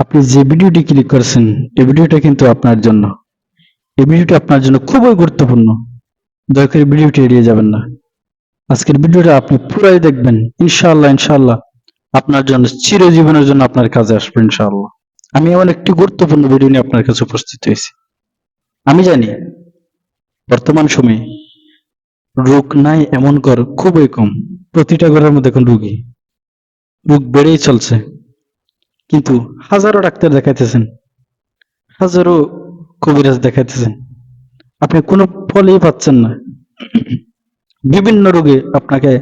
আপনি যে ভিডিওটি ক্লিক করেছেন, এই ভিডিওটা কিন্তু আপনার জন্য। এই ভিডিওটি আপনার জন্য খুবই গুরুত্বপূর্ণ। দয়া করে ভিডিওটি এড়িয়ে যাবেন না। আজকের ভিডিওটা আপনি পুরাই দেখবেন। ইনশাআল্লাহ ইনশাআল্লাহ আপনার জন্য, চিরজীবনের জন্য আপনার কাজে আসবে, ইনশাআল্লাহ। আমি এমন একটি গুরুত্বপূর্ণ ভিডিও নিয়ে আপনার কাছে উপস্থিত হয়েছি। আমি জানি, বর্তমান সময়ে রোগ নাই এমন ঘর খুবই কম। প্রতিটা ঘরের মধ্যে এখন রোগী। রোগ বেড়েই চলছে। কিন্তু হাজারো ডাক্তার দেখাইতেছেন, হাজারো কবিরাজ দেখাইতেছেন। আপনি কোনো ফলই পাচ্ছেন না। বিভিন্ন রোগে আপনাকে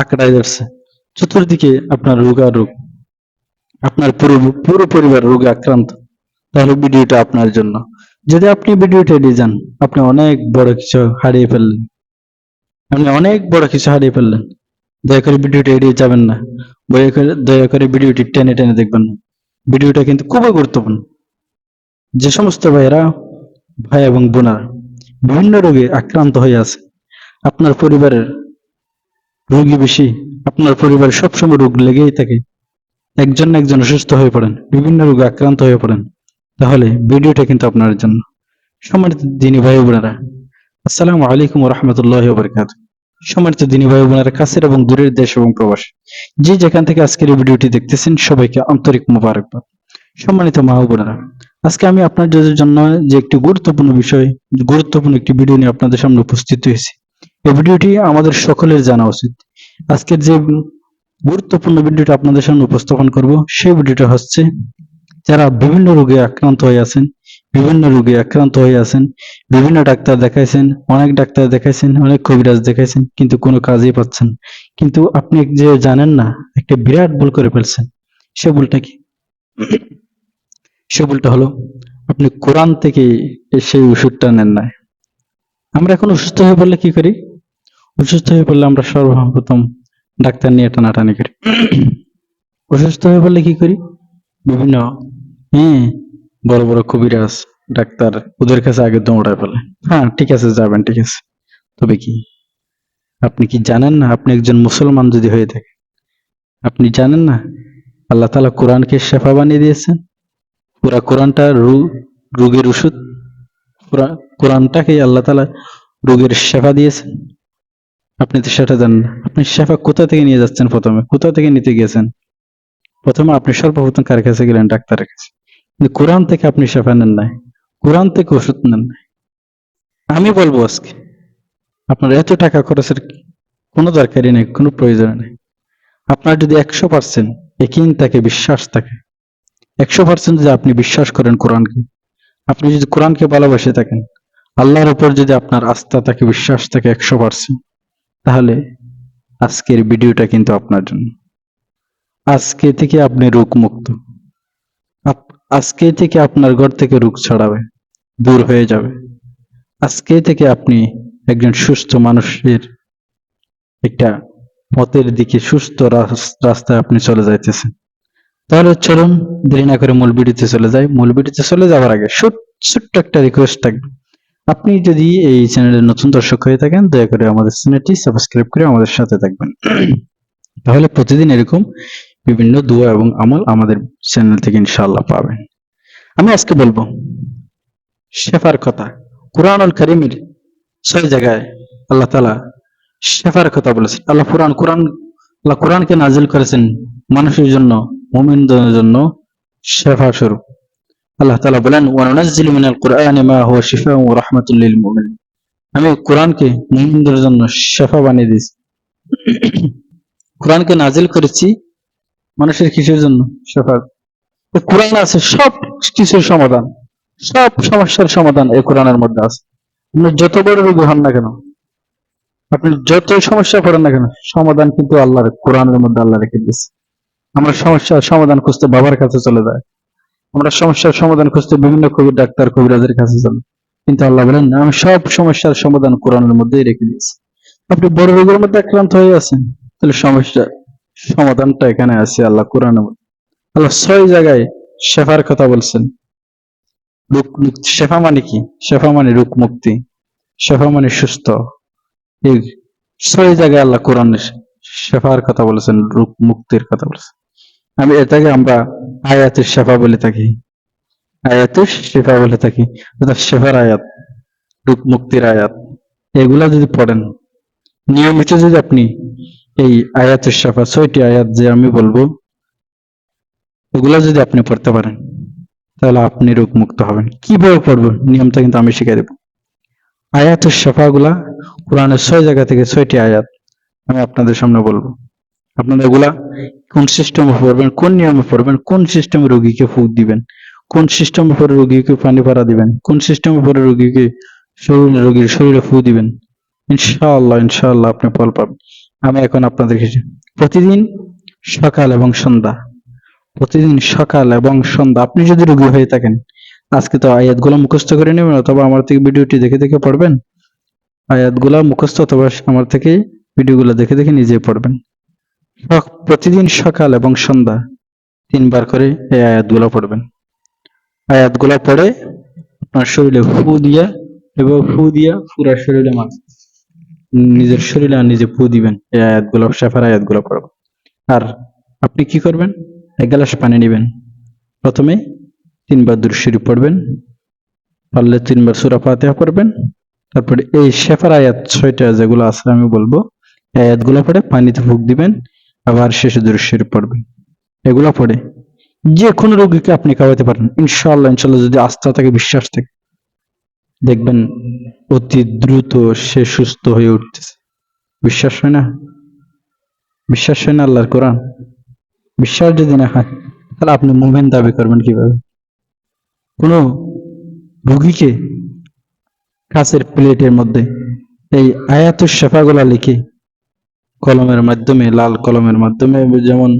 আঁকড়ায় যাচ্ছে চতুর্দিকে আপনার রোগ আর রোগ, আপনার পুরো পুরো পরিবার রোগে আক্রান্ত। তাহলে ভিডিওটা আপনার জন্য। যদি আপনি ভিডিওটা এড়িয়ে যান, আপনি অনেক বড় কিছু হারিয়ে ফেললেন। আপনি অনেক বড় কিছু হারিয়ে ফেললেন। দয়া করে ভিডিওটা এড়িয়ে যাবেন না। দয়া করে দয়া করে ভিডিওটি টেনে টেনে দেখবেন না। ভিডিওটা কিন্তু খুবই গুরুত্বপূর্ণ। যে সমস্ত ভাইয়েরা, ভাই এবং বোনারা বিভিন্ন রোগে আক্রান্ত হয়ে আছে, আপনার পরিবারের রোগী বেশি, আপনার পরিবারে সবসময় রোগ লেগেই থাকে, একজন না একজন অসুস্থ হয়ে পড়েন, বিভিন্ন রোগে আক্রান্ত হয়ে পড়েন, তাহলে ভিডিওটা কিন্তু আপনার জন্য। সম্মানিত দিনী ভাই বোনেরা, আসসালামু আলাইকুম রহমতুল্লাহ বরকাত সম্মানিত দিনী ভাই বোনেরা, কাছের এবং দূরের দেশ এবং প্রবাস, যে যেখান থেকে আজকের এই ভিডিওটি দেখতেছেন, সবাইকে আন্তরিক মুবারকবাদ। সম্মানিত মা বোনেরা, আজকে আমি আপনাদের জন্য যে একটি গুরুত্বপূর্ণ বিষয়, গুরুত্বপূর্ণ একটি ভিডিও নিয়ে আপনাদের সামনে উপস্থিত হয়েছি। এই ভিডিওটি আমাদের সকলের জানা উচিত। আজকের যে গুরুত্বপূর্ণ ভিডিওটা আপনাদের সামনে উপস্থাপন করব, সেই ভিডিওটা হচ্ছে, যারা বিভিন্ন রোগে আক্রান্ত হয়ে আছেন বিভিন্ন রোগে আক্রান্ত হয়ে আছেন, বিভিন্ন ডাক্তার দেখাইছেন, অনেক ডাক্তার দেখাইছেন, অনেক কবিরাজ দেখাইছেন, কিন্তু কোনো কাজই পাচ্ছেন কিন্তু আপনি যে জানেন না, একটা বিরাট ভুল করে ফেলছেন। সে ভুলটা কি? সে ভুলটা হলো, আপনি কোরআন থেকে সেই ওষুধটা নেন না আমরা এখন অসুস্থ হয়ে পড়লে কি করি? অসুস্থ হয়ে পড়লে আমরা সর্বপ্রথম ডাক্তার নিয়ে টানাটানি করি। অসুস্থ হয়ে পড়লে কি করি? বিভিন্ন হ্যাঁ বড় বড় কবিরাজ ডাক্তার ওদের কাছে আগে দৌড়ায় ফেলে। হ্যাঁ ঠিক আছে, যাবেন, ঠিক আছে। তবে কি, আপনি কি জানেন না আপনি একজন মুসলমান যদি হয়ে থাকে? আপনি জানেন না আল্লাহ তালা কোরআনকে শেফা বানিয়ে দিয়েছেন? পুরা কোরআনটা রু- রোগের ওষুধ। কোরআনটাকে আল্লাহ তালা রোগের শেফা দিয়েছেন। আপনি তো সেটা জানেন না। আপনি শেফা কোথা থেকে নিয়ে যাচ্ছেন প্রথমে? কোথা থেকে নিতে গেছেন প্রথমে আপনি সর্বপ্রথম কার কাছে গেলেন? ডাক্তারের কাছে। কিন্তু কোরআন থেকে আপনি শেফা নেন নাই। কোরআন থেকে ওষুধ নেন। আমি বলব আজকে, আপনার এত টাকা খরচের কোনো দরকারই নেই, কোনো প্রয়োজন নেই। আপনার যদি একশো পার্সেন্ট একিন থাকে, বিশ্বাস থাকে, একশো পার্সেন্ট যদি আপনি বিশ্বাস করেন কোরআনকে, আপনি যদি কোরআনকে ভালোবাসে থাকেন, আল্লাহর উপর যদি আপনার আস্থা থাকে, বিশ্বাস থাকে একশো পার্সেন্ট তাহলে আজকের ভিডিওটা কিন্তু আপনার জন্য। আজকে থেকে আপনি রোগ মুক্ত আজকে থেকে আপনার ঘর থেকে রোগ ছড়াবে। দূর হয়ে যাবে। আজকে থেকে আপনি একজন সুস্থ মানুষের একটা পথের দিকে সুস্থ রাস্তায় আপনি চলে যাইতেছেন। তাহলে চলুন, দেরি না করে মূল ভিডিওতে চলে যাই। মূল ভিডিওতে চলে যাওয়ার আগে ছোট- ছোট্ট একটা রিকোয়েস্ট থাকবে। আপনি যদি এই চ্যানেলের নতুন দর্শক হয়ে থাকেন, দয়া করে আমাদের চ্যানেলটি সাবস্ক্রাইব করে আমাদের সাথে থাকবেন। তাহলে প্রতিদিন এরকম বিভিন্ন দোয়া এবং আমল আমাদের চ্যানেল থেকে ইনশাআল্লাহ পাবেন। আমি আজকে বলব শেফার কথা। কোরআনুল করিমের ছয় জায়গায় আল্লাহ তালা শেফার কথা বলেছেন। আল্লাহ কোরআন কোরআন, আল্লাহ কোরআনকে নাজিল করেছেন মানুষের জন্য, মুমিনদের জন্য শেফা স্বরূপ। আল্লাহ তালা বলেন, ওয়ানুনাজ্জিলু মিনাল কুরআনি মা হুয়া শিফাউন ওয়া রাহমাতুল লিল মুমিনিন। আমি কোরআনকে মুমিনদের জন্য শেফা বানিয়ে দিয়েছি। কোরআনকে নাজিল করেছি মানুষের কিসের জন্য? শেফা কোরআন আছে সব কিছুর সমাধান। সব সমস্যার সমাধান এই কোরআনের মধ্যে আছে। আপনি যত বড় রোগী হন না কেন, আপনি যত সমস্যা পড়েন না কেন, সমাধান কিন্তু আল্লাহর কোরআনের মধ্যে আল্লাহ রেখে দিয়েছে। আমরা সমস্যার সমাধান খুঁজতে বাবার কাছে চলে যাই। আমরা সমস্যার সমাধান খুঁজতে বিভিন্ন কবি, ডাক্তার, কবিরাজের কাছে চলে কিন্তু আল্লাহ বলেন আমি সব সমস্যার সমাধান কোরআনের মধ্যেই রেখে দিয়েছি। আপনি বড় রোগের মধ্যে আক্রান্ত হয়ে আছেন, তাহলে সমস্যা সমাধানটা এখানে আছে আল্লাহ কোরআনের মধ্যে। আল্লাহ ছয় জায়গায় শেফার কথা বলছেন। রোগ শেফা মানে কি? শেফা মানে রোগ মুক্তি, শেফা মানে সুস্থ। এই ছয় জায়গায় আল্লাহ কোরআনের শেফার কথা বলেছেন রোগ মুক্তির কথা বলেছেন। আমি এটাকে আমরা আয়াতুস শেফা বলে থাকি। আয়াতুস শেফা বলে থাকি, অর্থাৎ শেফার আয়াত, রূপ মুক্তির আয়াত। এগুলা যদি পড়েন, নিয়মিত যদি আপনি এই আয়াতুস শেফা, ছয়টি আয়াত যে আমি বলব এগুলা যদি আপনি পড়তে পারেন। তাহলে আপনি রোগ মুক্ত হবেন কীভাবে পড়বেন নিয়মটা কিন্তু আমি শিখিয়ে দেব। আয়াতুস শেফা গুলা কোরআনের ছয় জায়গা থেকে ছয়টি আয়াত আমি আপনাদের সামনে বলব। আপনারা এগুলা কোন সিস্টেমে পড়বেন, কোন নিয়মে পড়বেন, কোন সিস্টেমে রোগীকে ফুক দিবেন, কোন সিস্টেমে পরে রোগীকে পানি পাড়া দিবেন, কোন সিস্টেমে পরে রোগীকে শরীরে, রোগীর শরীরে ফু দিবেন, ইনশাআল্লাহ ইনশাআল্লাহ আপনি ফল পাবেন। আমি এখন আপনাদেরকে প্রতিদিন সকাল এবং সন্ধ্যা প্রতিদিন সকাল এবং সন্ধ্যা, আপনি যদি রোগী হয়ে থাকেন, আজকে তো আয়াতগুলো মুখস্থ করে নেবেন অথবা আমার থেকে ভিডিওটি দেখে দেখে পড়বেন। আয়াতগুলা মুখস্থ অথবা আমার থেকে ভিডিওগুলো দেখে দেখে নিজে পড়বেন। প্রতিদিন সকাল এবং সন্ধ্যা তিনবার করে এই আয়াতগুলো পড়বেন। আয়াতগুলো পড়ে আপনার শরীরে ফু দিয়া এবং ফু দিয়া পুরা শরীরে মাথা নিজের শরীরে আর নিজে ফু দিবেন। এই আয়াতগুলো শেফার আয়াতগুলো পড়বেন। আর আপনি কি করবেন? এক গ্লাস পানি নেবেন। প্রথমে তিনবার দুরশরী পড়বেন। পারলে তিনবার সুরা ফাতিহা পড়বেন। তারপরে এই শেফার আয়াত ছয়টা যেগুলো আছে আমি বলব আয়াতগুলো পড়ে পানিতে ফুক দিবেন, আবার শেষে দুরশরী পড়বেন। এগুলো পড়ে যে কোনো রোগীকে আপনি খাওয়াতে পারেন। ইনশাআল্লাহ ইনশাআল্লাহ যদি আস্থা থাকে, বিশ্বাস থাকে, দেখবেন অতি দ্রুত সে সুস্থ হয়ে উঠতেছে। বিশ্বাস হয় না? বিশ্বাস হয় না আল্লাহর কোরআন? বিশ্বাস যদি না হয়, তাহলে আপনি মুভমেন্ট দাবি করবেন কীভাবে? কোনো রুগীকে কাছের প্লেটের মধ্যে এই আয়াতুস শেফাগুলা লিখে কলমের মাধ্যমে, লাল কলমের মাধ্যমে, যেমন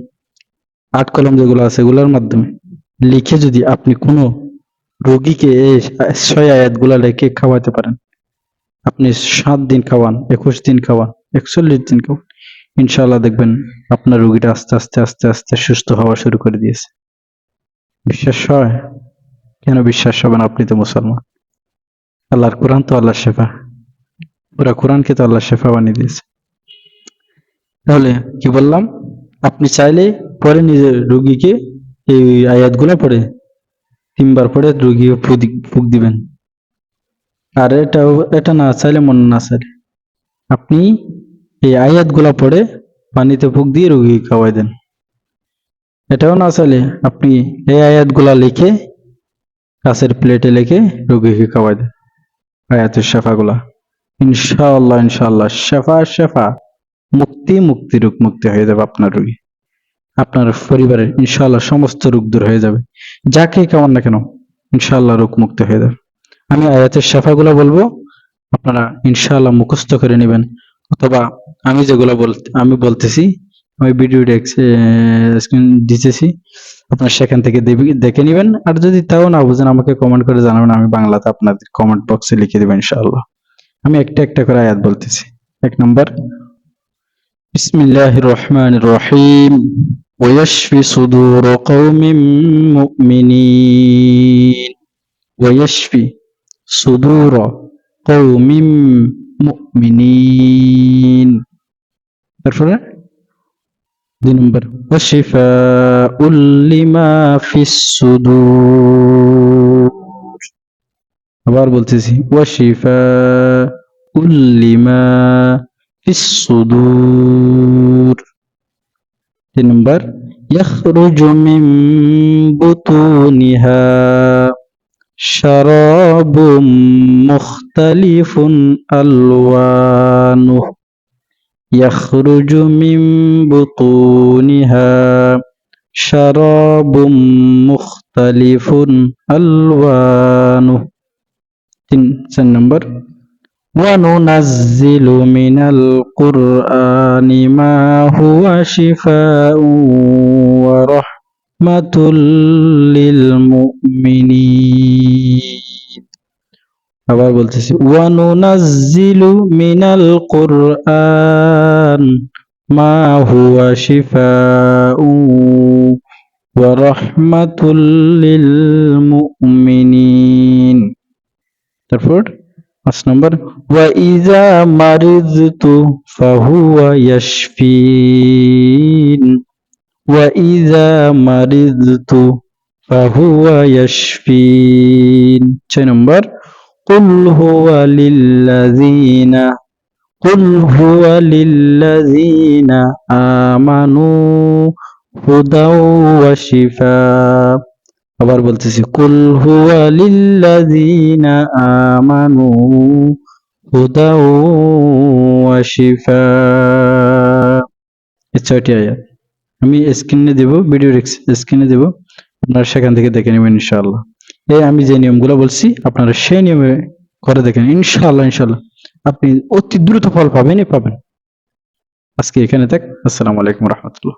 আট কলম যেগুলো আছে এগুলোর মাধ্যমে লিখে যদি আপনি কোনো রোগীকে এই ছয় আয়াতগুলা লিখে খাওয়াতে পারেন, আপনি সাত দিন খাওয়ান, একুশ দিন খাওয়ান, একচল্লিশ দিন খাওয়ান ইনশাআল্লাহ দেখবেন আপনার রোগীটা আস্তে আস্তে আস্তে আস্তে সুস্থ হওয়া শুরু করে দিয়েছে। বিশ্বাস হয়? কেন বিশ্বাস হবে না আপনি তো মুসলমান? আল্লাহর কোরআন তো আল্লাহ শেফা। পুরা কোরআনকে তো আল্লাহ শেফা বানিয়ে দিয়েছে। তাহলে কি বললাম? আপনি চাইলে পরে নিজের রোগীকে এই আয়াত আয়াতগুলো পড়ে, তিনবার পড়ে রোগী ফুক দিবেন। আর এটা এটা না চাইলে মন না চাইলে। আপনি এই আয়াতগুলা পড়ে পানিতে ফুক দিয়ে রোগী খাওয়াই দেন। এটাও না চাইলে আপনি এই আয়াতগুলা লিখে কাছের প্লেটে লিখে রুগীকে খাওয়াই দেন, আয়াতের শেফাগুলা। ইনশাআল্লাহ ইনশাআল্লাহ, শেফা শেফা, মুক্তি মুক্তি রোগ মুক্তি হয়ে যাবে আপনার রোগী। আপনার পরিবারের ইনশাআল্লাহ সমস্ত রোগ দূর হয়ে যাবে। যাকে কেমন না কেন, ইনশাআল্লাহ রোগ মুক্ত হয়ে যাবে। আমি আয়াতের শেফাগুলো বলব, আপনারা ইনশাআল্লাহ মুখস্থ করে নেবেন, অথবা আমি যেগুলো বলতে আমি বলতেছি আমি ভিডিও স্ক্রিন দিতেছি আপনারা সেখান থেকে দেবি- দেখে নেবেন আর যদি তাও না বুঝেন আমাকে কমেন্ট করে জানাবেন আমি বাংলাতে আপনাদের কমেন্ট বক্সে লিখে দেবেন ইনশাআল্লাহ আমি একটা একটা করে আয়াত বলতেছি এক নম্বর বিসমিল্লাহির রহমানির রহিম ويشفي صدور قوم مؤمنين ويشفي صدور قوم مؤمنين তারপরে দুই নম্বর وشفاء لما في الصدور আবার বলতেছি وشفاء لما في الصدور তিন নম্বর يخرج من بطونها شراب مختلف ألوانه يخرج من بطونها شراب مختلف ألوانه. سن نمبر. وننزل من القرآن ما هو شفاء ورحمة للمؤمنين. আবার বলতেছি ওয়ানুনাজ্জিলু মিনাল কুরআন মা হুয়া শিফাউ ওয়া রাহমাতুল লিল মুমিনিন তারপর পাঁচ নম্বর ওয়া ইযা মারিদতু ফাহুয়া ইয়াশফিন ওয়া ইযা মারিদতু ফাহুয়া ইয়াশফিন ছয় নম্বর قل هو للذين قل هو للذين آمنوا هدى وشفاء আবার বলতেছি কুল হুয়া লিল্লাযীনা আমানু হুদা ওয়া শিফা এই ছয়টি আয়াত আমি স্ক্রিনে দেব ভিডিও স্ক্রিনে দেব আপনারা সেখান থেকে দেখে নেবেন ইনশাআল্লাহ এই আমি যে নিয়মগুলো বলছি, আপনারা সেই নিয়মে করে দেখেন ইনশাল্লাহ ইনশাল্লাহ আপনি অতি দ্রুত ফল পাবেনই পাবেন। আজকে এখানে দেখ আসসালামু আলাইকুম রহমতুল্লাহ।